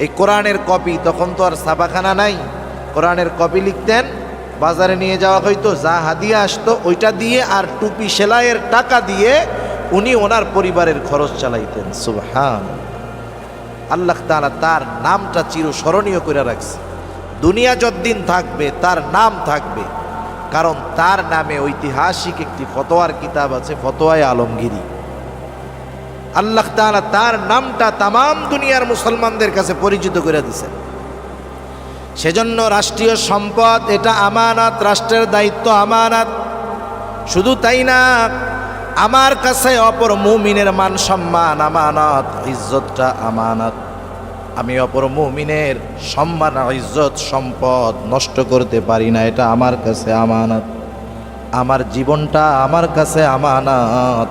এই কোরআনের কপি তখন তো আর ছাপাখানা নাই। কোরআনের কপি লিখতেন, বাজারে নিয়ে যাওয়া হয়তো যা হাদিয়া আসতো, ওইটা দিয়ে আর টুপি সেলাইয়ের টাকা দিয়ে উনি ওনার পরিবারের খরচ চালাইতেন। সুবহান। আল্লাহ তাআলা তার নামটা চিরস্মরণীয় করে রাখছে। দুনিয়া যতদিন থাকবে, তার নাম থাকবে। কারণ তার নামে ঐতিহাসিক একটি ফতোয়ার কিতাব আছে, ফতোয়ায় আলমগিরি। আল্লাহ তাআলা তার নামটা তামাম দুনিয়ার মুসলমানদের কাছে পরিচিত করে দিছে সেজন্য রাষ্ট্রীয় সম্পদ, এটা আমানত, রাষ্ট্রের দায়িত্ব আমানত। শুধু তাই না, আমার কাছে অপর মুমিনের মান সম্মান আমানত, ইজ্জতটা আমানত। আমি অপর মুমিনের সম্মান ইজ্জত সম্পদ নষ্ট করতে পারি না, এটা আমার কাছে আমানত। আমার জীবনটা আমার কাছে আমানত।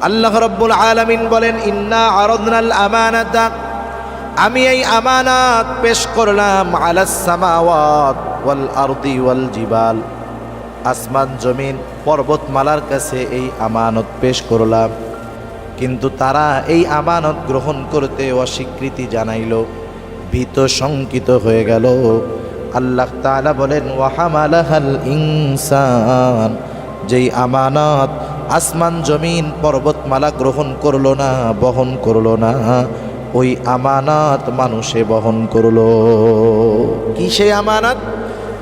আল্লাহ রব্বুল আলামিন বলেন, ইন্না আরাদনাল আমানাতা। আমি এই আমানাত পেশ করলাম আলাস সামাওয়াত ওয়াল আরদি ওয়াল জিবাল। আসমান, জমিন, পর্বতমালার কাছে এই আমানত পেশ করলাম। কিন্তু তারা এই আমানত গ্রহণ করতে অস্বীকৃতি জানাইল, ভীত শঙ্কিত হয়ে গেল। আল্লাহ তাআলা বলেন ওয়াহামালাহাল ইনসান। যেই আমানত আসমান জমিন পর্বতমালা গ্রহণ করল না, বহন করল না। ওই আমানত মানুষে বহন করল। কি সেই আমানত?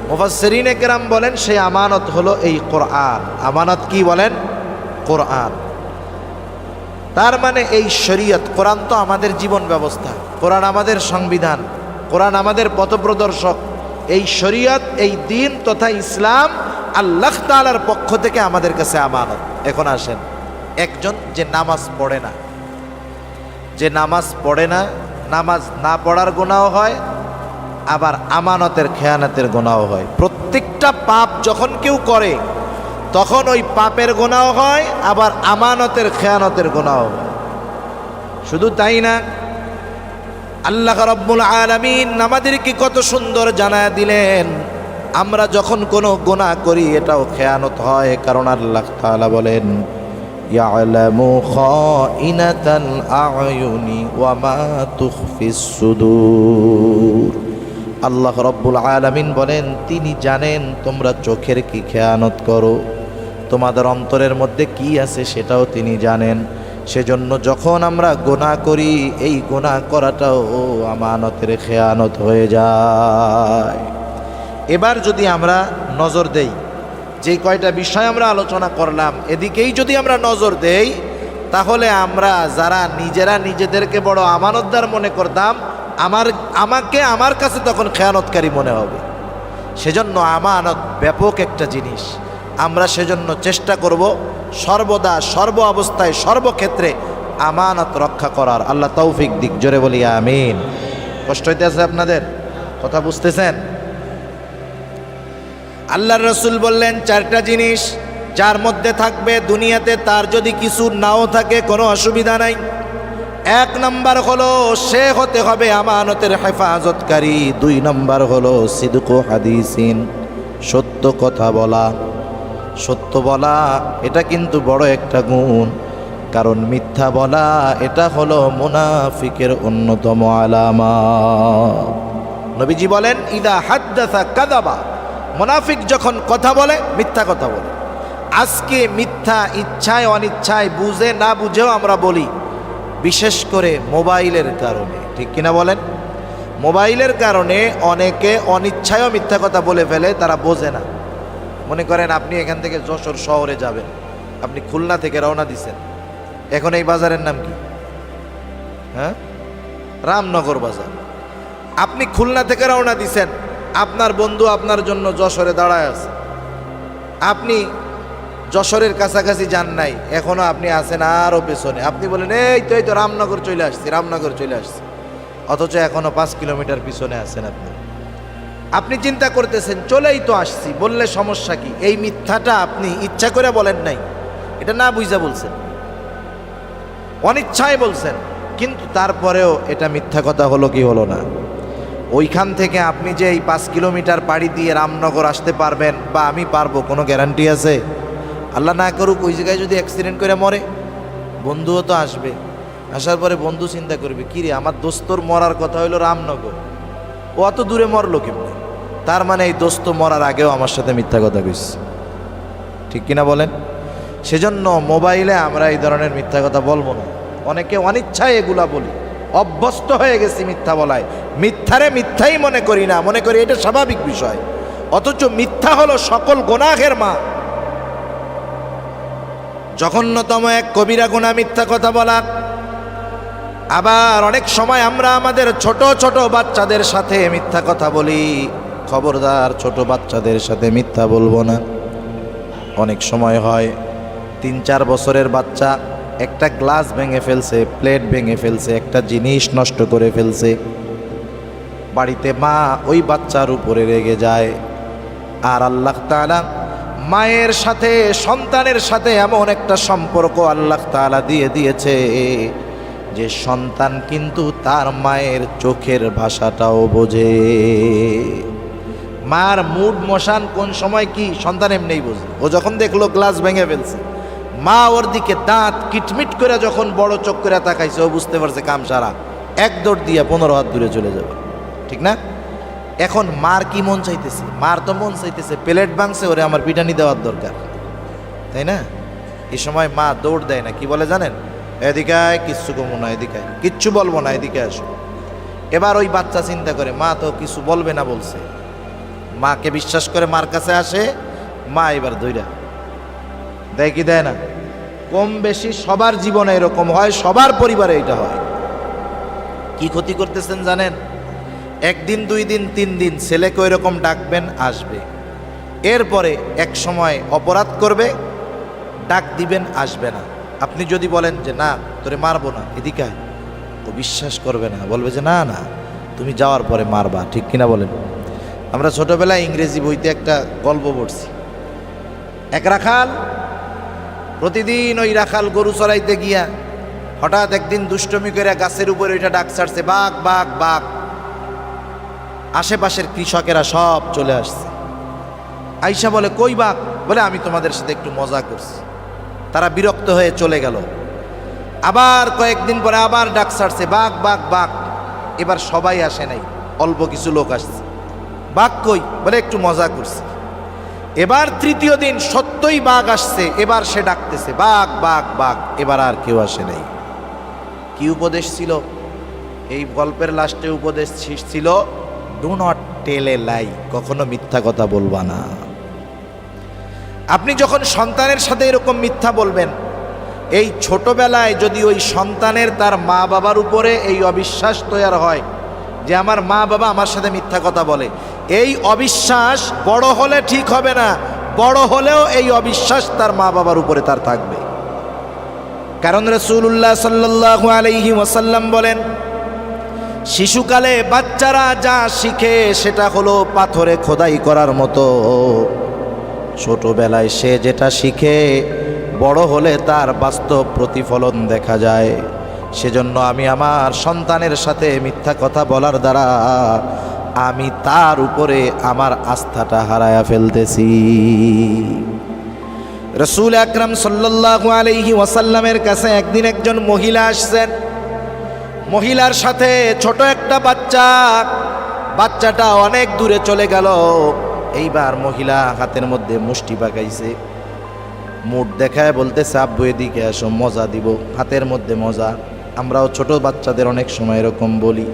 মুফাসসিরিন একরাম বলেন, সেই আমানত হলো এই কোরআন। আমানত কি বলেন? কোরআন। তার মানে এই শরীয়ত, কোরআন তো আমাদের জীবন ব্যবস্থা, কোরআন আমাদের সংবিধান, কোরআন আমাদের পথপ্রদর্শক। এই শরীয়ত, এই দিন তথা ইসলাম আল্লাহ তাআলার পক্ষ থেকে আমাদের কাছে আমানত। এখন আসেন, একজন যে নামাজ পড়ে না, যে নামাজ পড়ে না, নামাজ না পড়ার গুণাও হয়, আবার আমানতের খেয়ানাতের গোনাও হয়। প্রত্যেকটা পাপ যখন কেউ করে, তখন ওই পাপের গোনাও হয়, আবার আমানতের খেয়ানতের গোনাও হয়। শুধু তাই না, আল্লাহ রব্বুল আলামিন আমাদেরকে কত সুন্দর জানায় দিলেন আমরা যখন কোনো গোনা করি, এটাও খেয়ানত হয়। কারণ আল্লাহ তাআলা বলেন আল্লাহ রব্বুল আলামিন বলেন, তিনি জানেন তোমরা চোখের কি খেয়ানত করো। তোমাদের অন্তরের মধ্যে কি আছে সেটাও তিনি জানেন। সেজন্য যখন আমরা গোনা করি, এই গোনা করাটাও আমানতের খেয়ানত হয়ে যায়। এবার যদি আমরা নজর দেই, যে কয়টা বিষয় আমরা আলোচনা করলাম, এদিকেই যদি আমরা নজর দেই, তাহলে আমরা যারা নিজেরা নিজেদেরকে বড় আমানতদার মনে করতাম, আমার, আমাকে আমার কাছে তখন খেয়ানতকারী মনে হবে। সেজন্য আমানত ব্যাপক একটা জিনিস। আমরা সেজন্য চেষ্টা করব সর্বদা সর্ব অবস্থায় সর্বক্ষেত্রে আমানত রক্ষা করার। আল্লাহ তৌফিক দিক, জোরে বলি, আমিন। কষ্ট হইতে আছে আপনাদের? কথা বুঝতেছেন? আল্লাহর রসুল বললেন, চারটা জিনিস যার মধ্যে থাকবে দুনিয়াতে, তার যদি কিছু নাও থাকে, কোনো অসুবিধা নাই। এক নম্বর হলো, সে হতে হবে আমানতের হেফাজতকারী। দুই নম্বর হলো, সিদুকু হাদিসিন, সত্য কথা বলা। সত্য বলা, এটা কিন্তু বড় একটা গুণ। কারণ মিথ্যা বলা, এটা হলো মুনাফিকের অন্যতম আলামা নবীজি বলেন, ইদা হাদ্দাসা কাদাবা মুনাফিক যখন কথা বলে, মিথ্যা কথা বলে। আজকে মিথ্যা, ইচ্ছায়, অনিচ্ছায়, বুঝে, না বুঝেও আমরা বলি, বিশেষ করে মোবাইলের কারণে। ঠিক কিনা বলেন? মোবাইলের কারণে অনেকে অনিচ্ছায়ও মিথ্যা কথা বলে ফেলে, তারা বোঝে না। মনে করেন আপনি এখান থেকে যশোর শহরে যাবেন, আপনি খুলনা থেকে রওনা দিছেন। এখন এই বাজারের নাম কি? হ্যাঁ? রামনগর বাজার। আপনি খুলনা থেকে রওনা দিছেন আপনার বন্ধু আপনার জন্য যশোরে দাঁড়ায় আছে। আপনি যশোরের কাছাকাছি যান নাই, এখনও আপনি আছেন আরও পেছনে। আপনি বলেন, এই তো এই তো, রামনগর চলে আসছি, রামনগর চলে আসছি। অথচ এখনও পাঁচ কিলোমিটার পিছনে আছেন আপনি। আপনি চিন্তা করতেছেন, চলেই তো আসছি, বললে সমস্যা কি? এই মিথ্যাটা আপনি ইচ্ছা করে বলেন নাই। এটা না বুঝা বলছেন। অনিচ্ছায় বলছেন, কিন্তু তারপরেও এটা মিথ্যা কথা হলো কি হলো না? ওইখান থেকে আপনি যে এই পাঁচ কিলোমিটার পাড়ি দিয়ে রামনগর আসতে পারবেন, বা আমি পারব, কোনো গ্যারান্টি আছে? আল্লাহ না করুক, ওই জায়গায় যদি অ্যাক্সিডেন্ট করে মরে, বন্ধুও তো আসবে। আসার পরে বন্ধু চিন্তা করবে, কি রে, আমার দোস্তর মরার কথা হইল রামনগর। ও অত দূরে মরলো কেমনি? তার মানে এই দোস্ত মরার আগেও আমার সাথে মিথ্যা কথা কইছে। ঠিক কিনা বলেন? সেজন্য মোবাইলে আমরা এই ধরনের মিথ্যা কথা বলব না। অনেকে অনিচ্ছায় এগুলা বলি। অভ্যস্ত হয়ে গেছি মিথ্যা বলায়। মিথ্যারে মিথ্যাই মনে করি না। মনে করি এটা স্বাভাবিক বিষয়। অথচ মিথ্যা হলো সকল গোনাঘের মা জঘন্যতম এক কবিরা গুণা মিথ্যা কথা বলা। আবার অনেক সময় আমরা আমাদের ছোট ছোট বাচ্চাদের সাথে মিথ্যা কথা বলি। খবরদার ছোট বাচ্চাদের সাথে মিথ্যা বলব না। অনেক সময় হয় তিন, চার বছরের বাচ্চা একটা গ্লাস ভেঙে ফেলছে, প্লেট ভেঙে ফেলছে, একটা জিনিস নষ্ট করে ফেলছে। বাড়িতে মা ওই বাচ্চার উপরে রেগে যায়। আর আল্লাহ তাআলা মায়ের সাথে, সন্তানের সাথে এমন একটা সম্পর্ক আল্লাহ তাআলা দিয়ে দিয়েছে যে সন্তান কিন্তু তার মায়ের চোখের ভাষাটাও বোঝে। মার মুড মশান কোন সময় কি সন্তান এমনিই বোঝে। ও যখন দেখল গ্লাস ভেঙে ফেলছে, মা ওর দিকে দাঁত কিটমিট করে যখন বড় চোখ করে তাকাইছে, ও বুঝতে পারছে কাম সারা এক দৌড় দিয়ে পনেরো হাত দূরে চলে যাবে। ঠিক না? এখন মার কি মন চাইতেছে? মার তো মন চাইতেছে, প্লেট ভাঙছে, ওরে আমার পিটানি দেওয়ার দরকার। তাই না? এই সময় মা দৌড় দেয় না, কি বলে জানেন? এদিকে আয়, কিচ্ছু কমো না এদিকে কিচ্ছু বলব না, এদিকে আসো। এবার ওই বাচ্চা চিন্তা করে, মা তো কিছু বলবে না বলছে। মাকে বিশ্বাস করে মার কাছে আসে, মা এবার দইরা দেয় কি দেয় না? কম বেশি সবার জীবনে এরকম হয়, সবার পরিবারে এটা হয়। কি ক্ষতি করতেছেন জানেন? একদিন, দুই দিন, তিন দিন ছেলেকে এরকম ডাকবেন, আসবে। এরপরে এক সময় অপরাধ করবে, ডাক দিবেন, আসবে না। আপনি যদি বলেন যে, না, তোরে মারবো না, এদিকে ও বিশ্বাস করবে না। বলবে যে, না না, তুমি যাওয়ার পরে মারবা। ঠিক কিনা বলেন? আমরা ছোটোবেলায় ইংরেজি বইতে একটা গল্প পড়ছি। এক রাখাল, প্রতিদিন ওই রাখাল গরু চড়াইতে গিয়া হঠাৎ একদিন দুষ্টমি করে গাছের উপরে ওইটা ডাক ছাড়ছে, বাঘ বাঘ বাঘ। আশেপাশের কৃষকেরা সব চলে আসছে। আইসা বলে, কই বাঘ বলে, আমি তোমাদের সাথে একটু মজা করছি। তারা বিরক্ত হয়ে চলে গেল। আবার কয়েকদিন পরে আবার ডাক ছাড়ছে, বাঘ বাঘ বাঘ। এবার সবাই আসে নাই, অল্প কিছু লোক আসছে। বাঘ কই? বলে, একটু মজা করছি। এবার তৃতীয় দিন সত্যই বাঘ আসছে, এবার সে ডাকতেছে, বাঘ বাঘ বাঘ। এবার আর কেউ আসে নাই। কি উপদেশ ছিল? এই গল্পের লাস্টে উপদেশ ছিল ডু নট টেল লাই কখনো মিথ্যা কথা বলবা না। আপনি যখন সন্তানের সাথে এরকম মিথ্যা বলবেন, এই ছোটবেলায় যদি ওই সন্তানের তার মা বাবার উপরে এই অবিশ্বাস তৈরি হয় যে আমার মা বাবা আমার সাথে মিথ্যা কথা বলে, এই অবিশ্বাস বড় হলে ঠিক হবে না, বড় হলেও এই অবিশ্বাস তার মা বাবার উপরে তার থাকবে। কারণ রসুল্লাহ সাল্লাহ আলাইহি ওয়াসাল্লাম বলেন শিশুকালে বাচ্চারা যা শিখে সেটা হলো পাথরে খোদাই করার মতো। ছোটবেলায় সে যেটা শিখে, বড় হলে তার বাস্তব প্রতিফলন দেখা যায়। সেজন্য আমি আমার সন্তানের সাথে মিথ্যা কথা বলার দ্বারা আমি তার উপরে আমার আস্থাটা হারায়া ফেলতেছি। রসুল আকরাম সাল্লাহ আলহি ওয়াসাল্লামের কাছে একদিন একজন মহিলা আসছেন। মহিলার সাথে ছোট একটা বাচ্চা, বাচ্চাটা অনেক দূরে চলে গেল। এইবার মহিলা হাতের মধ্যে মুষ্টি পাকাইছে মুড দেখায় বলতেছে, আব্বু, এদিকে আসো, মজা দিব। হাতের মধ্যে মজা। আমরাও ছোট বাচ্চাদের অনেক সময় এরকম বলি।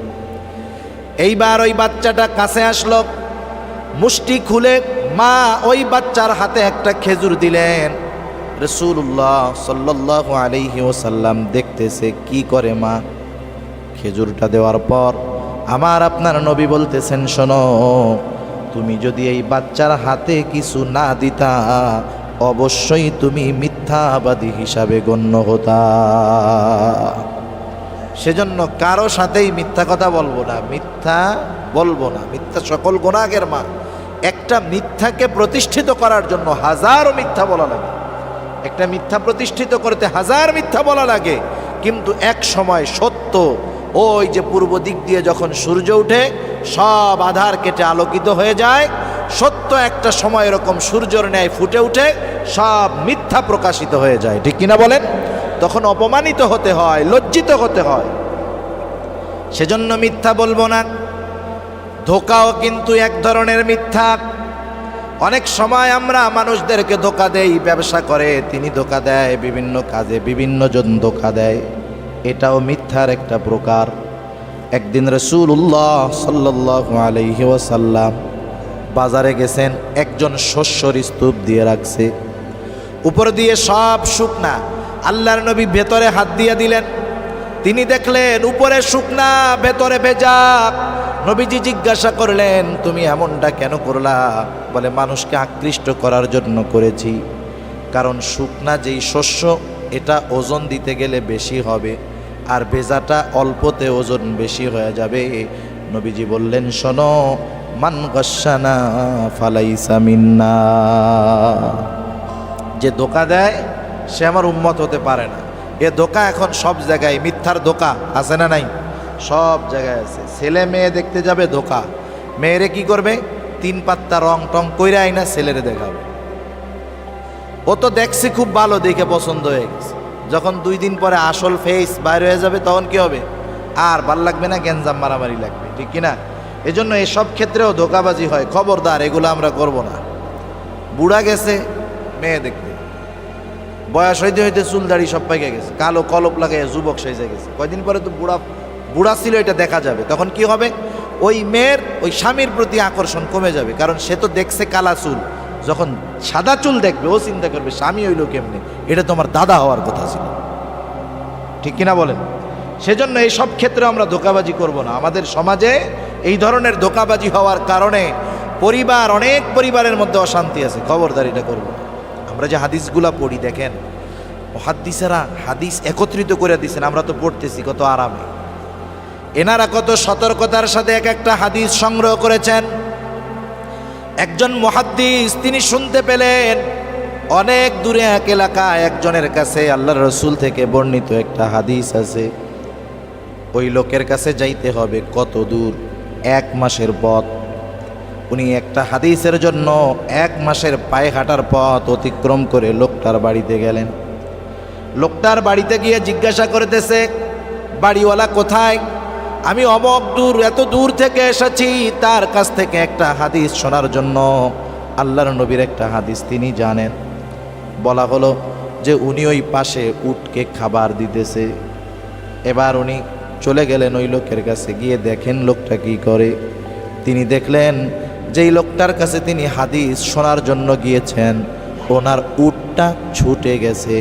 এইবার ওই বাচ্চাটা কাছে আসলো। মুষ্টি খুলে মা ওই বাচ্চার হাতে একটা খেজুর দিলেন। রসুল্লাহ সাল্লাহ আলাইহি ওসাল্লাম দেখতেছে, কি করে মা? খেজুরটা দেওয়ার পর আমার আপনার নবী বলতেছেন, শোনো, তুমি যদি এই বাচ্চার হাতে কিছু না দিতা, অবশ্যই তুমি মিথ্যাবাদী হিসাবে গণ্য হতা। সেজন্য কারও সাথেই মিথ্যা কথা বলব না, মিথ্যা বলব না, মিথ্যা সকল গোনাগের মা একটা মিথ্যাকে প্রতিষ্ঠিত করার জন্য হাজারো মিথ্যা বলা লাগে। একটা মিথ্যা প্রতিষ্ঠিত করতে হাজার মিথ্যা বলা লাগে, কিন্তু এক সময় সত্য ওই যে পূর্ব দিক দিয়ে যখন সূর্য উঠে, সব আধার কেটে আলোকিত হয়ে যায়। সত্য একটা সময় এরকম সূর্যর ন্যায় ফুটে উঠে, সব মিথ্যা প্রকাশিত হয়ে যায়। ঠিক কিনা বলেন? তখন অপমানিত হতে হয়, লজ্জিত হতে হয়। সেজন্য মিথ্যা বলব না। ধোকাও কিন্তু এক ধরনের মিথ্যা। অনেক সময় আমরা মানুষদেরকে ধোকা দেই, ব্যবসা করে, তিনি ধোকা দেয়, বিভিন্ন কাজে বিভিন্ন জন ধোকা দেয়। এটাও মিথ্যার একটা প্রকার। একদিন রসুল্লাহ সাল্লাহ আলহি ওয়াসাল্লাম বাজারে গেছেন, একজন শস্যর স্তূপ দিয়ে রাখছে। উপর দিয়ে সব শুকনা, আল্লাহর নবী ভেতরে হাত দিয়ে দিলেন। তিনি দেখলেন, উপরে শুকনা, ভেতরে ভেজা নবীজি জিজ্ঞাসা করলেন, তুমি এমনটা কেন করলা? বলে, মানুষকে আকৃষ্ট করার জন্য করেছি। কারণ শুকনা যেই শস্য, এটা ওজন দিতে গেলে বেশি হবে। আর ভেজাটা অল্পতে ওজন বেশি হয়ে যাবে। নবীজি বললেন, শোনো, মান গসানা ফালাইসা মিন্না। যে দোকা দেয়, সে আমার উম্মত হতে পারে না। এ দোকা এখন সব জায়গায়, মিথ্যার দোকা আছে না নাই? সব জায়গায় আছে। ছেলে মেয়ে দেখতে যাবে, ধোকা। মেয়েরে কি করবে? তিন পাত্তা রং টং কইরা আইনা ছেলেরে দেখাবে। ও তো দেখছি খুব ভালো, দেখে পছন্দ হয়ে গেছে। যখন দুই দিন পরে আসল ফেস বাইর হয়ে যাবে, তখন কি হবে? আর ভালো লাগবে না, গ্যাঞ্জাম মারামারি লাগবে, ঠিক কিনা? এজন্য এসব ক্ষেত্রেও ধোকাবাজি হয়। খবরদার, এগুলো আমরা করব না। বুড়া গেছে, মেয়ে দেখতে বয়স হইতে হইতে চুল দাড়ি সব পাইকে গেছে। কালো কলপ লাগাই যুবক সেজে গেছে। কয়দিন পরে তো বুড়া বুড়া ছিল, এটা দেখা যাবে। তখন কি হবে? ওই মেয়ের, ওই স্বামীর প্রতি আকর্ষণ কমে যাবে। কারণ সে তো দেখছে কালা চুল। যখন সাদা চুল দেখবে, ও চিন্তা করবে, স্বামী হইল কেমনে? এটা তোমার দাদা হওয়ার কথা ছিল। ঠিক কিনা বলেন? সেজন্য এই সব ক্ষেত্রে আমরা ধোকাবাজি করব না। আমাদের সমাজে এই ধরনের ধোকাবাজি হওয়ার কারণে পরিবার, অনেক পরিবারের মধ্যে অশান্তি আছে। খবরদারিটা করব আমরা যে হাদিসগুলা পড়ি, দেখেন হাদিসেরা হাদিস একত্রিত করে দিছেন। আমরা তো পড়তেছি কত আরামে। এনারা কত সতর্কতার সাথে এক একটা হাদিস সংগ্রহ করেছেন। একজন মহাদ্দিস, তিনি শুনতে পেলেন। অনেক দূরে এক এলাকায় একজনের কাছে আল্লাহ রসুল থেকে বর্ণিত একটা হাদিস আছে। ওই লোকের কাছে যাইতে হবে কত দূর? এক মাসের পথ। উনি একটা হাদিসের জন্য এক মাসের পায়ে হাঁটার পথ অতিক্রম করে লোকটার বাড়িতে গেলেন। লোকটার বাড়িতে গিয়ে জিজ্ঞাসা করতেছে, বাড়িওয়ালা কোথায়? আমি অমক দূর, এত দূর থেকে এসেছি তার কাছ থেকে একটা হাদিস শোনার জন্য। আল্লাহর নবীর একটা হাদিস তিনি জানেন। বলা হলো যে উনি ওই পাশে উটকে খাবার দিতেছে। এবার উনি চলে গেলেন ওই লোকের কাছে, গিয়ে দেখেন লোকটা কি করে। তিনি দেখলেন যেই লোকটার কাছে তিনি হাদিস শোনার জন্য গিয়েছেন, ওনার উটটা ছুটে গেছে।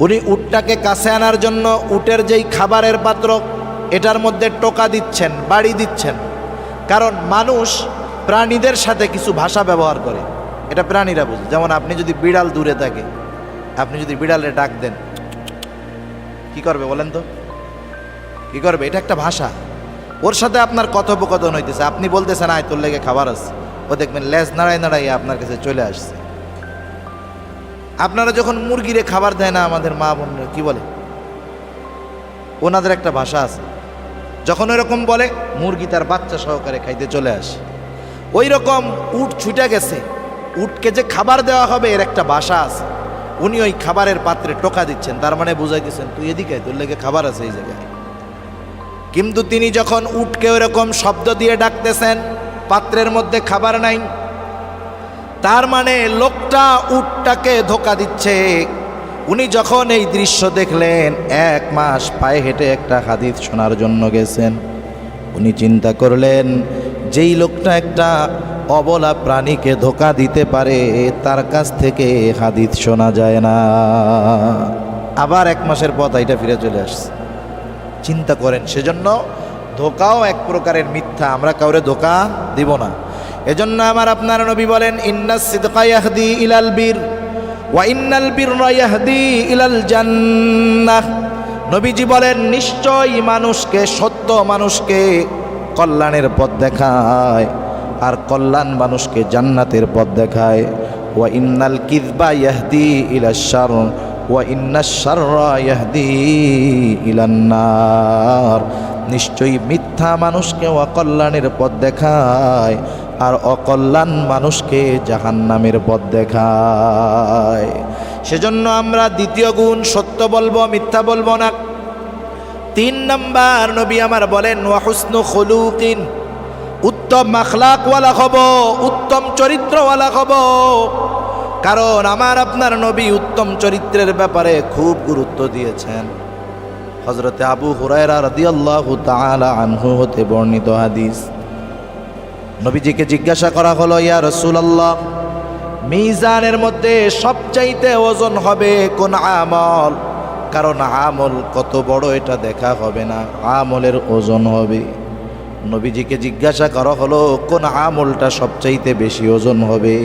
উনি উটটাকে কাছে আনার জন্য উটের যেই খাবারের পাত্র এটার মধ্যে টোকা দিচ্ছেন, বাড়ি দিচ্ছেন। কারণ মানুষ প্রাণীদের সাথে কিছু ভাষা ব্যবহার করে। এটা প্রাণীরা বুঝে। যেমন আপনি যদি বিড়াল দূরে থাকে, আপনি যদি বিড়ালে ডাক দেন, কি করবে বলেন তো? কি করবে? এটা একটা ভাষা। ওর সাথে আপনার কথোপকথন হইতেছে। আপনি বলতেছেন, আয়, তোর লেগে খাবার আছে। ও দেখবেন লেজ নাড়াই নাড়াই আপনার কাছে চলে আসছে। আপনারা যখন মুরগিরে খাবার দেয় না আমাদের মা বোনরা, কি বলে? ওনাদের একটা ভাষা আছে। যখন এরকম বলে, মুরগি তার বাচ্চা সহকারে খাইতে চলে আসে। ওই রকম উট ছুটে গেছে। উটকে যে খাবার দেওয়া হবে, এর একটা বাসা আছে। উনি ওই খাবারের পাত্রে টোকা দিচ্ছেন। তার মানে বুঝাইতেছেন তুই এদিকে তোর লেগে খাবার আছে এই জায়গায়। কিন্তু তিনি যখন উটকে ওরকম শব্দ দিয়ে ডাকতেছেন, পাত্রের মধ্যে খাবার নাই, তার মানে লোকটা উটটাকে ধোকা দিচ্ছে। উনি যখন এই দৃশ্য দেখলেন, এক মাস পায়ে হেঁটে একটা হাদিস শোনার জন্য গেছেন। উনি চিন্তা করলেন, যেই লোকটা একটা অবলা প্রাণীকে ধোকা দিতে পারে, তার কাছ থেকে হাদিস শোনা যায় না। আবার এক মাসের পথ এটা ফিরে চলে আসছে। চিন্তা করেন, সেজন্য ধোকাও এক প্রকারের মিথ্যা, আমরা কাউরে ধোকা দিব না। এজন্য আমার আপনার নবী বলেন, ইন্নাস সিদকা ইয়াহদি ইলাল বীর। ওয়া ইন্নাল বীররা ইয়াহদি ইলাল জান্নাহ। নবীজি বলেন, নিশ্চয়ই মানুষকে, সত্য মানুষকে কল্যাণের পথ দেখায়, আর কল্যাণ মানুষকে জান্নাতের পথ দেখায়। ওয়া ইন্নাল কিযবা ইয়াহদি ইলা শার ওয়া ইন্নাশ শাররা ইয়াহদি ইলান নার। নিশ্চয়ই মিথ্যা মানুষকে অকল্যাণের পথ দেখায় আর অকল্যাণ মানুষকে জাহান্নামের পথ দেখায়। সেজন্য আমরা দ্বিতীয় গুণ সত্য বলব, মিথ্যা বলব না। তিন নাম্বার নবী আমার বলেন, ওয়াহুসনু খলুকিন, উত্তম মাখলাকওয়ালা হব, উত্তম চরিত্রওয়ালা হব। কারণ আমার আপনার নবী উত্তম চরিত্রের ব্যাপারে খুব গুরুত্ব দিয়েছেন। হজরতে আবু হুরায়রা রাদিয়াল্লাহু তাআলা আনহু হতে বর্ণিত হাদিস। নবীজিকে জিজ্ঞাসা করা হলো, ইয়া রাসূলুল্লাহ, মিজানের মধ্যে সবচাইতে ওজন হবে কোন আমল? কারণ আমল কত বড় এটা দেখা হবে না, আমলের ওজন হবে। নবীজিকে জিজ্ঞাসা করা হলো, কোন আমলটা সবচাইতে বেশি ওজন হবে?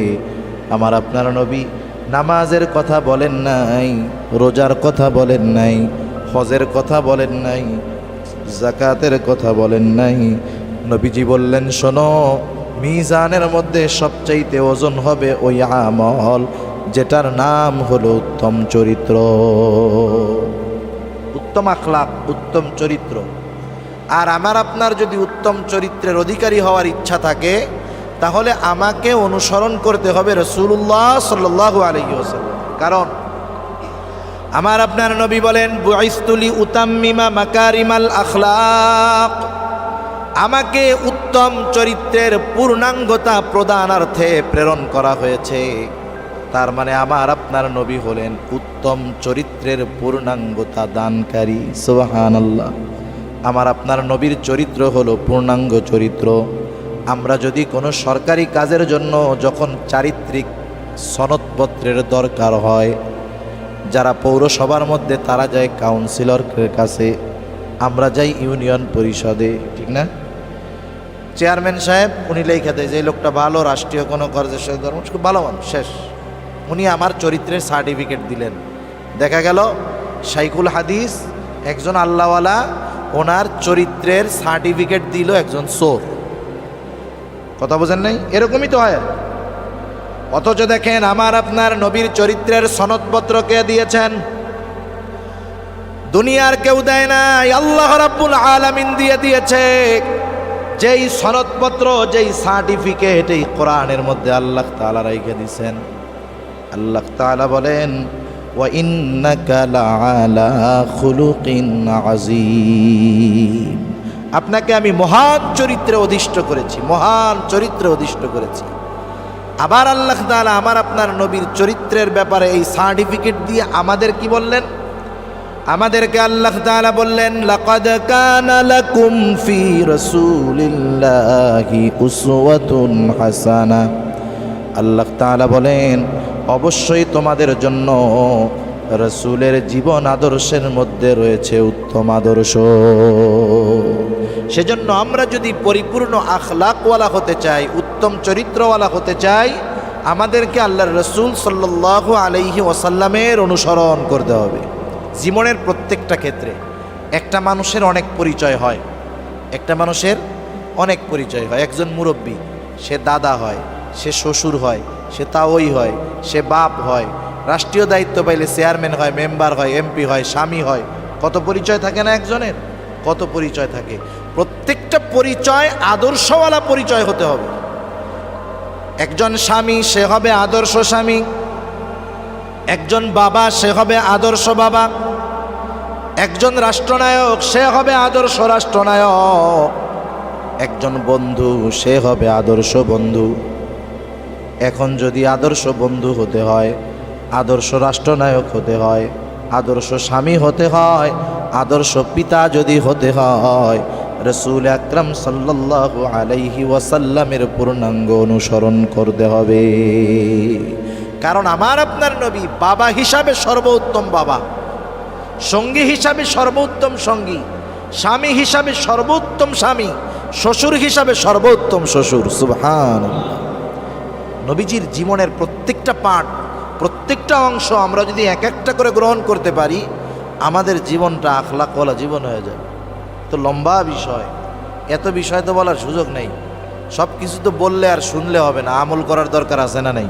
আমার আপনার নবী নামাজের কথা বলেন নাই, রোজার কথা বলেন নাই, হজের কথা বলেন নাই জাকাতের কথা বলেন নাই নবীজি বললেন, শোনো, মিজানের মধ্যে সবচাইতে ওজন হবে ওই আমল, যেটার নাম হলো উত্তম চরিত্র। উত্তম আখলাপ উত্তম চরিত্র। আর আমার আপনার যদি উত্তম চরিত্রের অধিকারী হওয়ার ইচ্ছা থাকে, তাহলে আমাকে অনুসরণ করতে হবে রসুল্লাহ সাল্লাহ আলহিউসাল্লাম কারণ আমার আপনার নবী বলেন বুয়াইস্তুলি উতাম্মিমা মাকারিমাল আখলাক। আমাকে উত্তম চরিত্রের পূর্ণাঙ্গতা প্রদানার্থে প্রেরণ করা হয়েছে। তার মানে আমার আপনার নবী হলেন উত্তম চরিত্রের পূর্ণাঙ্গতা দানকারী। সুবহানাল্লাহ। আমার আপনার নবীর চরিত্র হলো পূর্ণাঙ্গ চরিত্র। আমরা যদি কোনো সরকারি কাজের জন্য যখন চারিত্রিক সনদপত্রের দরকার হয়, যারা পৌরসভার মধ্যে তারা যায় কাউন্সিলরের কাছে, আমরা যাই ইউনিয়ন পরিষদে, ঠিক না? চেয়ারম্যান সাহেব, উনি লেখা দেয় যে লোকটা ভালো, রাষ্ট্রীয় কোনো কর্জের সাথে ধর্ম খুব ভালো মানুষ, শেষ। উনি আমার চরিত্রের সার্টিফিকেট দিলেন। দেখা গেল শাইকুল হাদিস একজন আল্লাহওয়ালা, ওনার চরিত্রের সার্টিফিকেট দিল একজন সোর কথা বোঝেন নাই? এরকমই তো হয়। অথচ দেখেন, আমার আপনার নবীর চরিত্রের সনদপত্র কে দিয়েছেন? দুনিয়ার কেউ দেয় নাই, আল্লাহ রাব্বুল আলামিন দিয়ে দিয়েছে। যেই সনদপত্র, যেই সার্টিফিকেট এই কোরআনের মধ্যে আল্লাহ তাআলা রেখে দিছেন আল্লাহ তাআলা বলেন আপনাকে আমি মহান চরিত্রে অধিষ্ঠ করেছি, মহান চরিত্রে অধিষ্ঠ করেছি। আবার আল্লাহ তাআলা আমার আপনার নবীর চরিত্রের ব্যাপারে এই সার্টিফিকেট দিয়ে আমাদের কি বললেন? আমাদেরকে আল্লাহ তাআলা বললেন, লাকাদ কানা লাকুম ফি রাসূলিল্লাহি উসওয়াতুন হাসানা। আল্লাহ তাআলা বলেন, অবশ্যই তোমাদের জন্য রসুলের জীবন আদর্শের মধ্যে রয়েছে উত্তম আদর্শ। সেজন্য আমরা যদি পরিপূর্ণ আখলাকওয়ালা হতে চাই, উত্তম চরিত্রওয়ালা হতে চাই, আমাদেরকে আল্লাহর রসুল সাল্লাহ আলাইহি ওসাল্লামের অনুসরণ করতে হবে। জীবনের প্রত্যেকটা ক্ষেত্রে একটা মানুষের অনেক পরিচয় হয়, একটা মানুষের অনেক পরিচয় হয়। একজন মুরব্বী, সে দাদা হয়, সে শ্বশুর হয়, সে তাওই হয়, সে বাপ হয়, রাষ্ট্রীয় দায়িত্ব পাইলে চেয়ারম্যান হয়, মেম্বার হয়, এমপি হয়, স্বামী হয়। কত পরিচয় থাকে না একজনের? কত পরিচয় থাকে? প্রত্যেকটা পরিচয় আদর্শওয়ালা পরিচয় হতে হবে। একজন স্বামী, সে হবে আদর্শ স্বামী একজন বাবা, সে হবে আদর্শ বাবা। একজন রাষ্ট্রনায়ক, সে হবে আদর্শ রাষ্ট্রনায়ক। একজন বন্ধু, সে হবে আদর্শ বন্ধু। এখন যদি আদর্শ বন্ধু হতে হয়, আদর্শ রাষ্ট্রনায়ক হতে হয়, আদর্শ স্বামী হতে হয়, আদর্শ পিতা যদি হতে হয়, রসুল আকরাম সাল্লাল্লাহু আলাইহি ওয়াসাল্লামের পূর্ণাঙ্গ অনুসরণ করতে হবে। কারণ আমার আপনার নবী বাবা হিসাবে সর্বোত্তম বাবা। সঙ্গী হিসাবে সর্বোত্তম সঙ্গী, স্বামী হিসাবে সর্বোত্তম স্বামী, শ্বশুর হিসাবে সর্বোত্তম শ্বশুর সুবহান নবীজির জীবনের প্রত্যেকটা পাঠ, প্রত্যেকটা অংশ আমরা যদি এক একটা করে গ্রহণ করতে পারি, আমাদের জীবনটা আখলাকওয়ালা জীবন হয়ে যাবে। তো লম্বা বিষয়, এত বিষয় তো বলার সুযোগ নেই। সব কিছু তো বললে আর শুনলে হবে না, আমল করার দরকার আছে না নেই?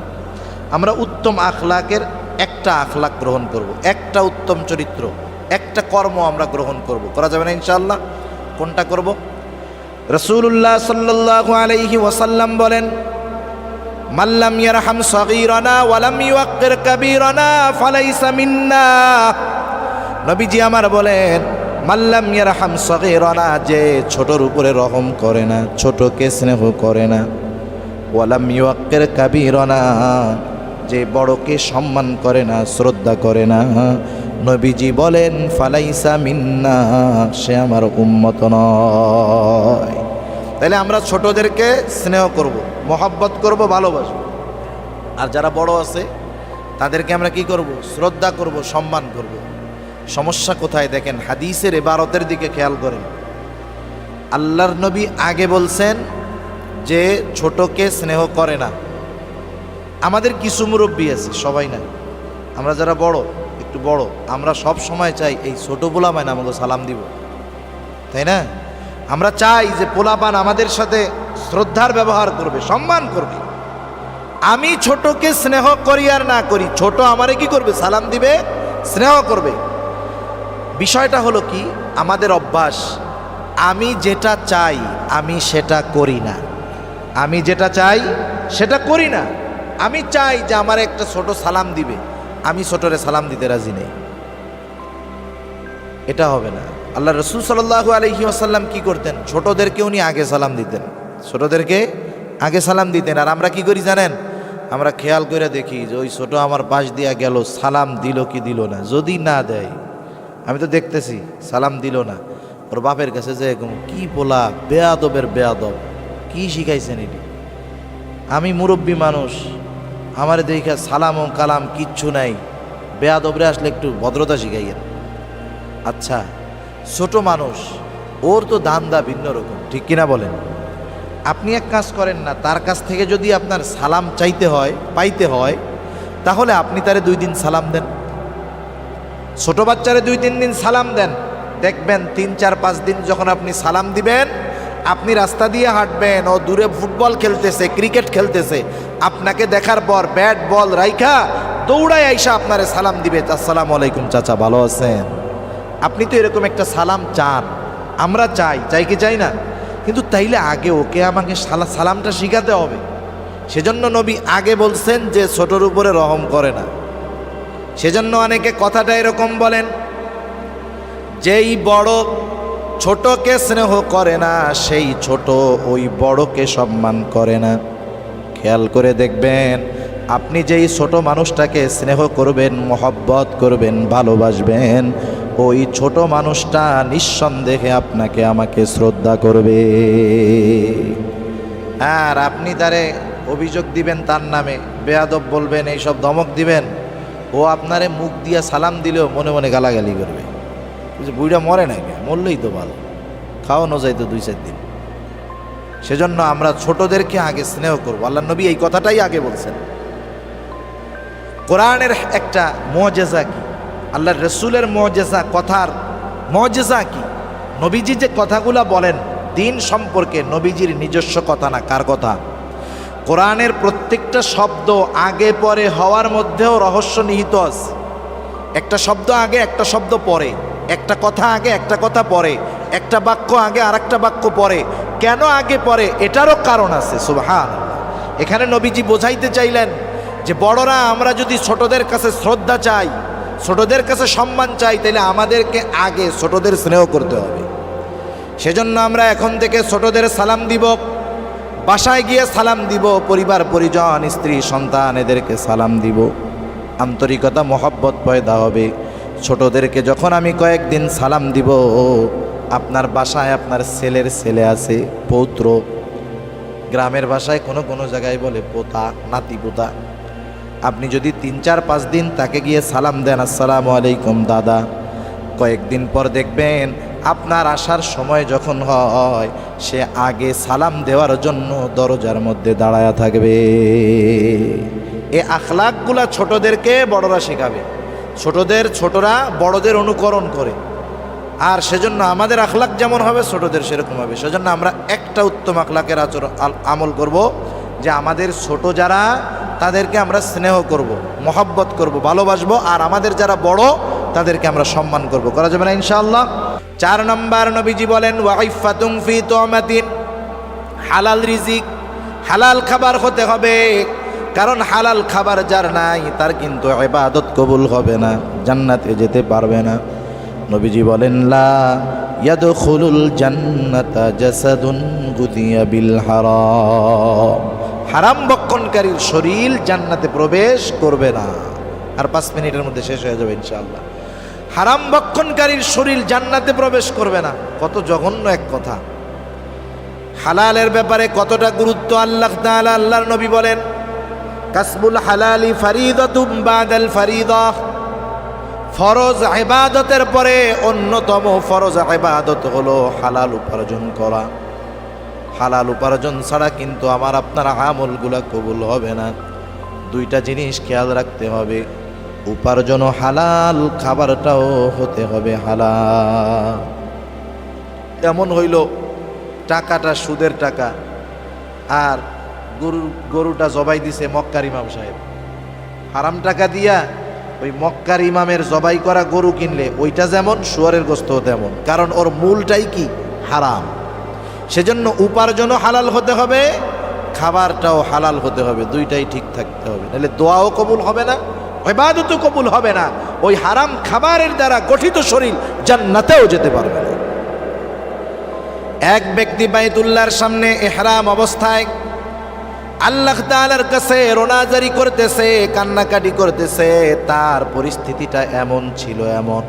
আমরা উত্তম আখলাকের একটা আখলাক গ্রহণ করব। একটা উত্তম চরিত্র, একটা কর্ম আমরা গ্রহণ করব। করা যাবে না ইনশাল্লাহ কোনটা করব রসুল্লাহ সাল্লাহ আলাইহি ওয়াসাল্লাম বলেন মাল্লাম ইয়ারহাম সগীরানা ওয়ালাম ইউক্কির কাবীরানা ফালাইসা মিন্না নবীজি আমার বলেন মাল্লাম ইয়ারহাম সগীরানা যে ছোটর উপরে রহম করে না, ছোটকে স্নেহ করে না ওয়ালাম ইউক্কির কাবীরানা যে বড়কে সম্মান করে না, শ্রদ্ধা করে না। নবীজি বলেন, ফালাইসা মিন্না, সে আমার উম্মত নয়। তাহলে আমরা ছোটদেরকে স্নেহ করব, মহব্বত করব, ভালোবাসব। আর যারা বড় আছে, তাদেরকে আমরা কি করব? শ্রদ্ধা করব, সম্মান করব। সমস্যা কোথায় দেখেন? হাদিসের এবারতের দিকে খেয়াল করেন। আল্লাহর নবী আগে বলছেন যে, ছোটকে স্নেহ করে না। আমাদের কিছু মুরব্বী আছে, সবাই না আমরা যারা বড়, একটু বড়, আমরা সব সময় চাই এই ছোট পোলাপান আমাকে সালাম দিব। তাই না? আমরা চাই যে পোলাপান আমাদের সাথে শ্রদ্ধার ব্যবহার করবে, সম্মান করবে। আমি ছোটকে স্নেহ করি আর না করি, ছোট আমারে কি করবে? সালাম দিবে, স্নেহ করবে। বিষয়টা হলো কি? আমাদের অভ্যাস, আমি যেটা চাই, আমি সেটা করি না। আমি যেটা চাই, সেটা করি না। আমি চাই যে আমার একটা ছোট সালাম দিবে। আমি ছোটরে সালাম দিতে রাজি নেই। এটা হবে না। আল্লাহ রসুল সাল্লাহ আলহি আসাল্লাম কি করতেন? ছোটদেরকে উনি আগে সালাম দিতেন। ছোটদেরকে আগে সালাম দিতেন। আর আমরা কি করি জানেন? আমরা খেয়াল করে দেখি যে ওই ছোট আমার পাশ দিয়া গেল, সালাম দিল কি দিল না? যদি না দেয়, আমি তো দেখতেছি সালাম দিল না। ওর বাপের কাছে যে এরকম, কি বলা বেয়াদবের বেয়াদব। কি শিখাইছেন এটি? আমি মুরব্বী মানুষ আমার দেখা সালাম ও কালাম কিচ্ছু নাই। বেয়া বেয়াদবরে আসলে একটু ভদ্রতা শিখাইয়েন আচ্ছা ছোট মানুষ, ওর তো দান্দা ভিন্ন রকম, ঠিক কিনা বলেন? আপনি এক কাজ করেন না, তার কাছ থেকে যদি আপনার সালাম চাইতে হয়, পাইতে হয়, তাহলে আপনি তারে দুই দিন সালাম দেন। ছোট বাচ্চারে দুই তিন দিন সালাম দেন। দেখবেন তিন, চার, পাঁচ দিন যখন আপনি সালাম দিবেন, আপনি রাস্তা দিয়ে হাঁটবেন, ও দূরে ফুটবল খেলতেছে, ক্রিকেট খেলতেছে আপনাকে দেখার পর ব্যাট বল রাইখা দৌড়ায় আইসা আপনারে সালাম দিবে। আসসালামু আলাইকুম চাচা, ভালো আছেন? আপনি তো এরকম একটা সালাম চান। আমরা চাই চাই কি চাই না? কিন্তু তাইলে আগে ওকে আমাকে সালা সালামটা শিখাতে হবে। সেজন্য নবী আগে বলছেন যে ছোটর উপরে রহম করে না। সেজন্য অনেকে কথাটা এরকম বলেন, যেই বড় ছোটকে স্নেহ করে না, সেই ছোট ওই বড়কে সম্মান করে না। খেয়াল করে দেখবেন, আপনি যেই ছোট মানুষটাকে স্নেহ করবেন, মহব্বত করবেন, ভালোবাসবেন, ওই ছোট মানুষটা নিঃসন্দেহে আপনাকে, আমাকে শ্রদ্ধা করবে। আর আপনি তারে অভিযোগ দিবেন তার নামে, বেয়াদব বলবেন, এইসব দমক দিবেন, ও আপনারে মুখ দিয়া সালাম দিলেও মনে মনে গালাগালি করবে। যে বুড়িটা মরে নাকি মরলেই তো ভালো। খাওয়ানো যাইতো দুই চার দিন। সেজন্য আমরা ছোটদেরকে আগে স্নেহ করব। আল্লাহ নবী এই কথাটাই আগে বলছেন। কোরআনের একটা মজেজা কি? আল্লাহ রসুলের মজেজা, কথার মজেজা কি? নবীজি যে কথাগুলা বলেন, দিন সম্পর্কে নবীজির নিজস্ব কথা না, কার কথা? কোরআনের প্রত্যেকটা শব্দ আগে পরে হওয়ার মধ্যেও রহস্য নিহিত আছে। একটা শব্দ আগে, একটা শব্দ পরে। একটা কথা আগে, একটা কথা পরে, একটা বাক্য আগে আর একটা বাক্য পরে। কেন আগে পরে? এটারও কারণ আছে সুবহান এখানে নবীজি বোঝাইতে চাইলেন যে, বড়রা, আমরা যদি ছোটদের কাছে শ্রদ্ধা চাই, ছোটদের কাছে সম্মান চাই, তাহলে আমাদেরকে আগে ছোটদের স্নেহ করতে হবে। সেজন্য আমরা এখন থেকে ছোটদের সালাম দিব, বাসায় গিয়ে সালাম দিব, পরিবার, পরিজন, স্ত্রী, সন্তান, এদেরকে সালাম দিব। আন্তরিকতা, মহব্বত পয়দা হবে। ছোটদেরকে যখন আমি কয়েকদিন সালাম দিব, আপনার বাসায় আপনার ছেলের ছেলে আছে, পৌত্র। গ্রামের ভাষায় কোনো কোনো জায়গায় বলে, পোতা, নাতি পোতা। আপনি যদি তিন, চার, পাঁচ দিন তাকে গিয়ে সালাম দেন, আসসালামু আলাইকুম দাদা। কয়েকদিন পর দেখবেন, আপনার আসার সময় যখন হয়, সে আগে সালাম দেওয়ার জন্য দরজার মধ্যে দাঁড়ায়া থাকবে। এ আখলাকগুলা ছোটদেরকে বড়রা শেখাবে। ছোটদের ছোটরা বড়দের অনুকরণ করে। আর সেজন্য আমাদের আখলাক যেমন হবে, ছোটদের সেরকম হবে। সেজন্য আমরা একটা উত্তম আখলাকের আচরণ আমল করব, যে আমাদের ছোট যারা, তাদেরকে আমরা স্নেহ করব, মহাব্বত করব, ভালোবাসবো। আর আমাদের যারা বড়, তাদেরকে আমরা সম্মান করব। করা যাবে না ইনশাআল্লাহ? চার নম্বর নবীজি বলেন ওয়াইফাতুং ফি তোমাতিন। হালাল রিজিক, হালাল খাবার হতে হবে। কারণ হালাল খাবার যার নাই, তার কিন্তু এবাদত কবুল হবে না, জান্নাতে যেতে পারবে না। নবীজি বলেন, লা হারাম বক্ষণকারীর শরীর জান্নাতে প্রবেশ করবে না। আর পাঁচ মিনিটের মধ্যে শেষ হয়ে যাবে ইনশাআল্লাহ। হারাম বক্ষণকারীর শরীর জান্নাতে প্রবেশ করবে না। কত জঘন্য এক কথা। হালালের ব্যাপারে কতটা গুরুত্ব আল্লাহ তাআলা, আল্লাহর নবী বলেন কাসবুল হালালি ফারিদাতুম বাদাল ফারিদা। ফরজ ইবাদতের পরে অন্যতম ফরজ ইবাদত হলো হালাল উপার্জন করা। হালাল উপার্জন ছাড়া কিন্তু আমার আপনার আমলগুলা কবুল হবে না। দুইটা জিনিস খেয়াল রাখতে হবে। উপার্জনও হালাল, খাবারটাও হতে হবে হালাল। এমন হইল, টাকাটা সুদের টাকা, আর গরু গরুটা জবাই দিছে মক্কার ইমাম সাহেব। হারাম টাকা দিয়া ওই মক্কার ইমামের জবাই করা গরু কিনলে ওইটা যেমন, শুয়ারের গোস্ত তেমন। কারণ ওর মূলটাই কি? হারাম। সেজন্য উপার্জনও হালাল হতে হবে, খাবারটাও হালাল হতে হবে, দুইটাই ঠিক থাকতে হবে। নাহলে দোয়াও কবুল হবে না, ইবাদতও কবুল হবে না। ওই হারাম খাবারের দ্বারা গঠিত শরীর জান্নাতেও যেতে পারবে না। এক ব্যক্তি বাইতুল্লাহর সামনে এহরাম অবস্থায় আল্লাহ তাআলার কাছে রোনাজারি করতেছে, কান্নাকাটি করতেছে, তার পরিস্থিতিটা এমন ছিল এমন।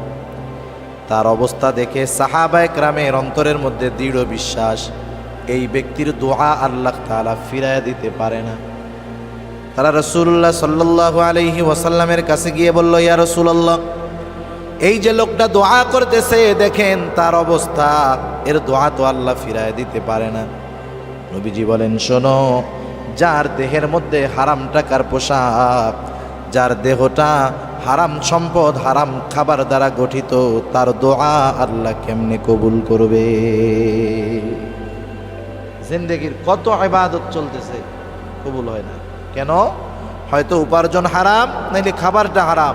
তার অবস্থা দেখে সাহাবায়ে গ্রামের অন্তরের মধ্যে দৃঢ় বিশ্বাস, এই ব্যক্তির দোয়া আল্লাহ তাআলা ফিরায় দিতে পারে না। তারা রসুল্লাহ সাল্লাল্লাহু আলাইহি ওয়াসাল্লামের কাছে গিয়ে বলল, ইয়া রসুল্লাহ এই যে লোকটা দোয়া করতেছে, দেখেন তার অবস্থা। এর দোয়া তো আল্লাহ ফিরায় দিতে পারে না। নবীজি বলেন, শোনো যার দেহের মধ্যে হারাম টাকার পোশাক, যার দেহটা হারাম সম্পদ, হারাম খাবার দ্বারা গঠিত, তার দোয়া আল্লাহ কেমনে কবুল করবে? জিন্দেগির কত আবাদত চলতেছে, কবুল হয় না। কেন? হয়তো উপার্জন হারাম, নাইলে খাবারটা হারাম।